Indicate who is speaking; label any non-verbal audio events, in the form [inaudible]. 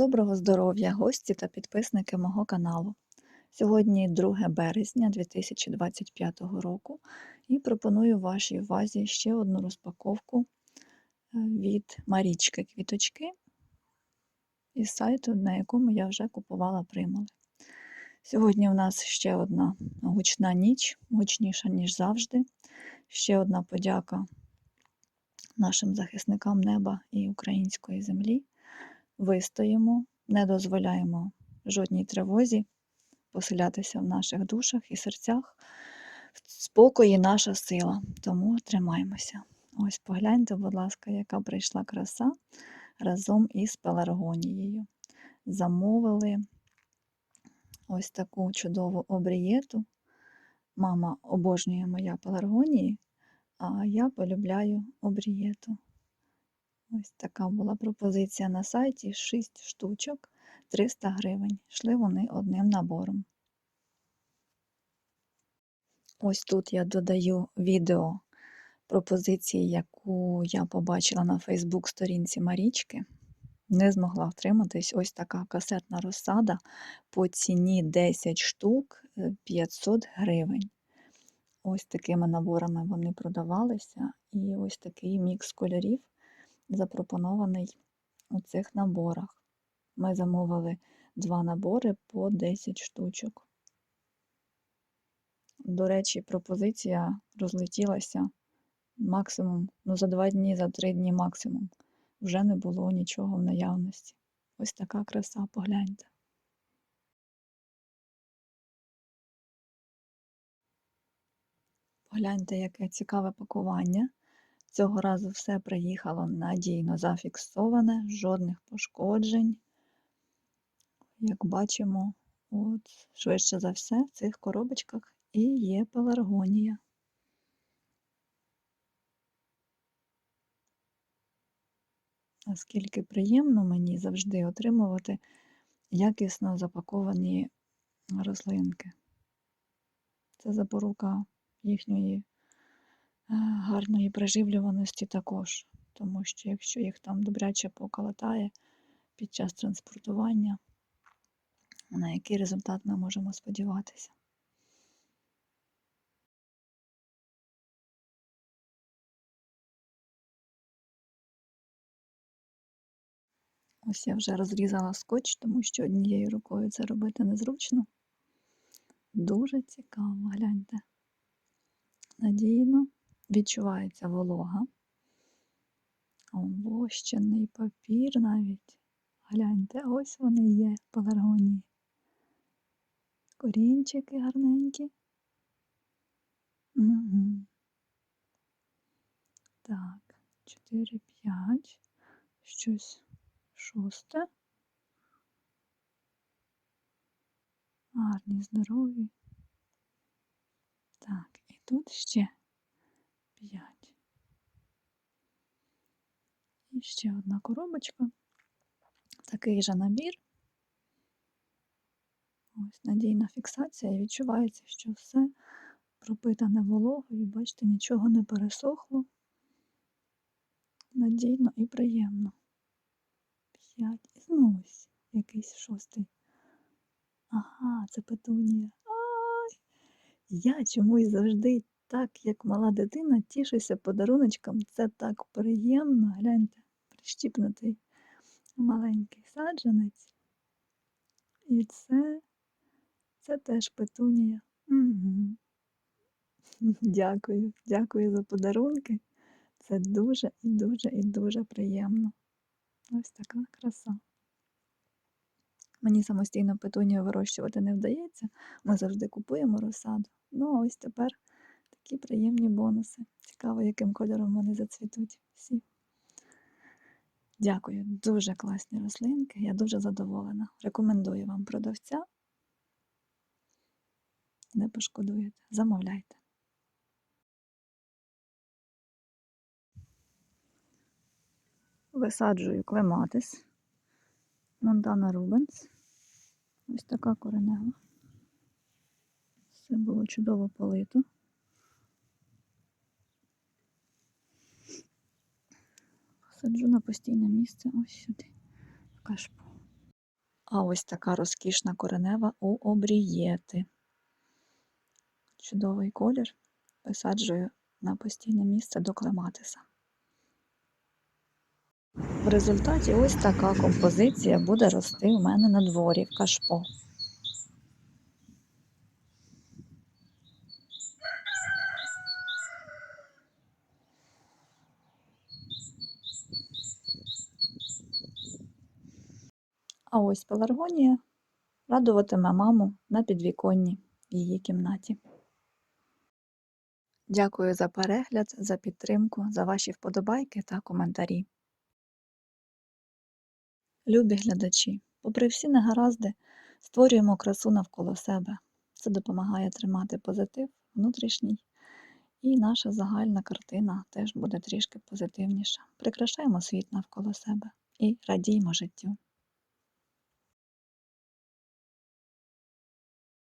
Speaker 1: Доброго здоров'я, гості та підписники мого каналу. Сьогодні 2 березня 2025 року і пропоную вашій увазі ще одну розпаковку е, від Марічки Квіточки із сайту, на якому я вже купувала примули. Сьогодні у нас ще одна гучна ніч, гучніша, ніж завжди. Ще одна подяка нашим захисникам неба і української землі вистоїмо, не дозволяємо жодній тривозі поселятися в наших душах і серцях. В Спокої наша сила, тому тримаємося. Ось погляньте, будь ласка, яка прийшла краса разом із пеларгонією. Замовили ось таку чудову обрієту. Мама обожнює моя пеларгонії, а я полюбляю обрієту. Ось така була пропозиція на сайті 6 штучок 300 гривень. Йшли вони одним набором. Ось тут я додаю відео пропозиції, яку я побачила на Фейсбук-сторінці Марічки. Не змогла втриматись ось така касетна розсада по ціні 10 штук 500 гривень. Ось такими наборами вони продавалися. І ось такий мікс кольорів запропонований у цих наборах. Ми замовили два набори по 10 штучок. До речі, пропозиція розлетілася максимум, ну за два дні, за три дні максимум. Вже не було нічого в наявності. Ось така краса, погляньте. Погляньте, яке цікаве пакування. Цього разу все приїхало надійно зафіксоване, жодних пошкоджень. Як бачимо, от, швидше за все, в цих коробочках і є пеларгонія. Наскільки приємно мені завжди отримувати якісно запаковані рослинки. Це запорука їхньої гарної приживлюваності також, тому що якщо їх там добряче поколотає під час транспортування, на який результат ми можемо сподіватися. Ось я вже розрізала скотч, тому що однією рукою це робити незручно. Дуже цікаво, гляньте. Надійно відчувається волога. Вощений папір навіть. Гляньте, ось вони є пеларгонії. Корінчики гарненькі. Угу. Так, 4, 5, щось шосте. Гарні, здорові. Так, і тут ще 5. І ще одна коробочка. Такий же набір. Ось надійна фіксація, і відчувається, що все пропитане вологою, бачите, нічого не пересохло. Надійно і приємно. П'ять. І знову якийсь шостий. Ага, це петунія. Ай! Я чомусь завжди так, як мала дитина, тішуся подаруночкам. Це так приємно. Гляньте, прищіпнутий маленький саджанець. І це це теж петунія. Угу. [laughs] Дякую, дякую за подарунки. Це дуже і дуже і дуже приємно. Ось така краса. Мені самостійно петунію вирощувати не вдається. Ми завжди купуємо розсаду. Ну, а ось тепер Такі приємні бонуси. Цікаво, яким кольором вони зацвітуть всі. Дякую, дуже класні рослинки. Я дуже задоволена. Рекомендую вам продавця. Не пошкодуєте, замовляйте. Висаджую клематис, Монтана Рубенс. Ось така коренева. Все було чудово полито. Саджу на постійне місце ось сюди, в кашпо. А ось така розкішна коренева у обрієти. Чудовий колір. Висаджую на постійне місце до клематиса. В результаті ось така композиція буде рости у мене на дворі в кашпо. А ось пеларгонія радуватиме маму на підвіконні в її кімнаті. Дякую за перегляд, за підтримку, за ваші вподобайки та коментарі. Любі глядачі, попри всі негаразди, створюємо красу навколо себе. Це допомагає тримати позитив внутрішній, і наша загальна картина теж буде трішки позитивніша. Прикрашаємо світ навколо себе і радіймо життю.